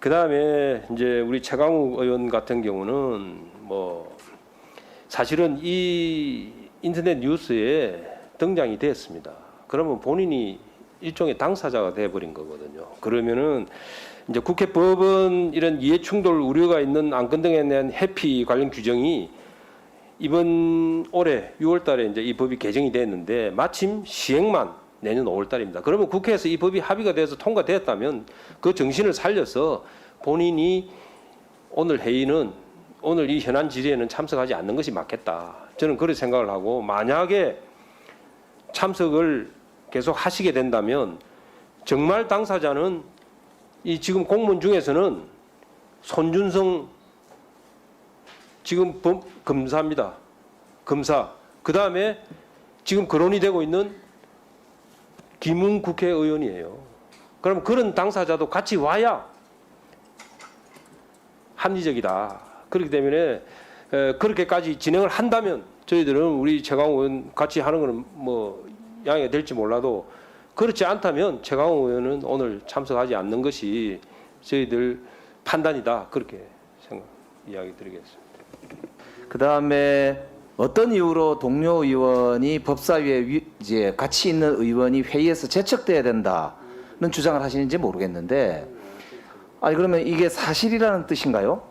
그 다음에 이제 우리 최강욱 의원 같은 경우는 뭐 사실은 이 인터넷 뉴스에 등장이 됐습니다. 그러면 본인이 일종의 당사자가 돼버린 거거든요. 그러면은 이제 국회 법은 이런 이해 충돌 우려가 있는 안건 등에 대한 해피 관련 규정이 이번 올해 6월달에 이제 이 법이 개정이 됐는데 마침 시행만 내년 5월달입니다. 그러면 국회에서 이 법이 합의가 돼서 통과됐다면 그 정신을 살려서 본인이 오늘 회의는 오늘 이 현안 질의에는 참석하지 않는 것이 맞겠다. 저는 그렇게 생각을 하고 만약에 참석을 계속 하시게 된다면 정말 당사자는 이 지금 공문 중에서는 손준성 지금 범, 검사입니다. 검사. 그 다음에 지금 거론이 되고 있는 김웅 국회의원이에요. 그럼 그런 당사자도 같이 와야 합리적이다. 그렇기 때문에 에, 그렇게까지 진행을 한다면 저희들은 우리 최강욱 의원 같이 하는 거는 뭐 양해가 될지 몰라도 그렇지 않다면 최강욱 의원은 오늘 참석하지 않는 것이 저희들 판단이다. 그렇게 생각 이야기 드리겠습니다. 그 다음에 어떤 이유로 동료 의원이 법사위에 위- 이제 같이 있는 의원이 회의에서 제척돼야 된다는 주장을 하시는지 모르겠는데, 아니 그러면 이게 사실이라는 뜻인가요?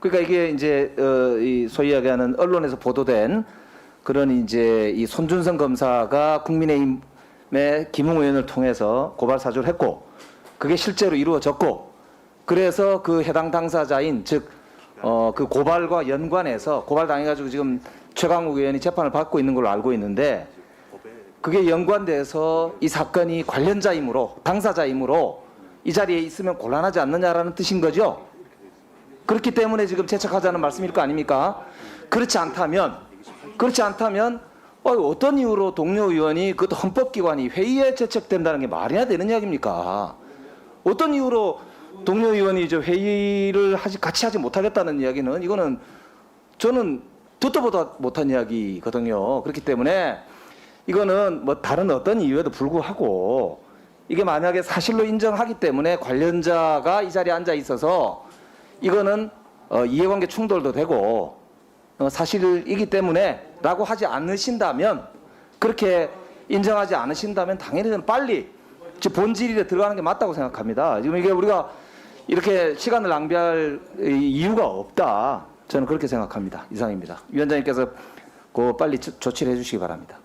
그러니까 이게 이제 어, 이 소위 이야기하는 언론에서 보도된 그런 이제 이 손준성 검사가 국민의힘의 김웅 의원을 통해서 고발 사주를 했고, 그게 실제로 이루어졌고, 그래서 그 해당 당사자인 즉 어, 그 고발과 연관해서 고발 당해가지고 지금 최강욱 의원이 재판을 받고 있는 걸로 알고 있는데 그게 연관돼서 이 사건이 관련자이므로 당사자이므로 이 자리에 있으면 곤란하지 않느냐라는 뜻인 거죠. 그렇기 때문에 지금 채척하자는 말씀일 거 아닙니까? 그렇지 않다면 그렇지 않다면 어, 어떤 이유로 동료 의원이 그것도 헌법기관이 회의에 채척된다는 게 말이나 되는 이야기입니까? 어떤 이유로 동료 의원이 이제 회의를 하지 같이 하지 못하겠다는 이야기는 이거는 저는 듣도 보다 못한 이야기거든요. 그렇기 때문에 이거는 뭐 다른 어떤 이유에도 불구하고 이게 만약에 사실로 인정하기 때문에 관련자가 이 자리에 앉아 있어서 이거는 어, 이해관계 충돌도 되고 어, 사실이기 때문에라고 하지 않으신다면 그렇게 인정하지 않으신다면 당연히 저는 빨리 즉 본질에 들어가는 게 맞다고 생각합니다. 지금 이게 우리가 이렇게 시간을 낭비할 이- 이유가 없다. 저는 그렇게 생각합니다. 이상입니다. 위원장님께서 그 빨리 조- 조치를 해주시기 바랍니다.